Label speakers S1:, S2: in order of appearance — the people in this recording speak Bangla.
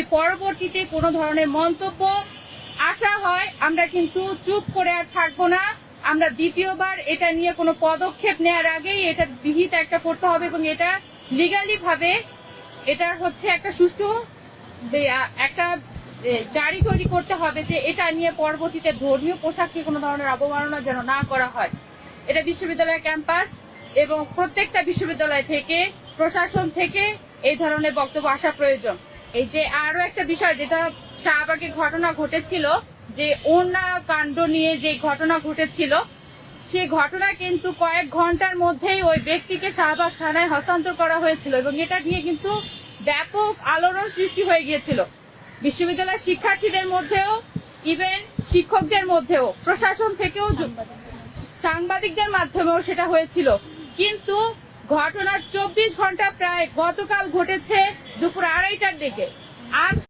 S1: যদি পরবর্তীতে কোনো ধরনের মন্তব্য আসা হয়, আমরা কিন্তু চুপ করে আর থাকব না। আমরা দ্বিতীয়বার এটা নিয়ে কোনো পদক্ষেপ নেওয়ার আগেই এটা বিহিত একটা করতে হবে এবং এটা লিগালি ভাবে এটার হচ্ছে একটা সুষ্ঠু একটা জারি তৈরি করতে হবে যে এটা নিয়ে পরবর্তীতে ধর্মীয় পোশাককে কোনো ধরনের অবমাননা যেন না করা হয়। এটা বিশ্ববিদ্যালয় ক্যাম্পাস এবং প্রত্যেকটা বিশ্ববিদ্যালয় থেকে, প্রশাসন থেকে এই ধরনের বক্তব্য আসা প্রয়োজন। এই যে আরও একটা বিষয় যেটা শাহবাগে ঘটনা ঘটেছিল, যে ওনা কাণ্ড নিয়ে যে ঘটনা ঘটেছিল, সেই ঘটনা কিন্তু কয়েক ঘণ্টার মধ্যেই ওই ব্যক্তিকে শাহবাগ থানায় হস্তান্তর করা হয়েছিল এবং এটা নিয়ে কিন্তু ব্যাপক আলোড়ন সৃষ্টি হয়ে গিয়েছিল। বিশ্ববিদ্যালয়ের শিক্ষার্থীদের মধ্যেও ইভেন শিক্ষকদের মধ্যেও, প্রশাসন থেকেও সাংবাদিকদের মাধ্যমেও সেটা হয়েছিল। কিন্তু ঘটনার চব্বিশ ঘণ্টা প্রায় গতকাল ঘটেছে দুপুর আড়াইটার দিকে। আজ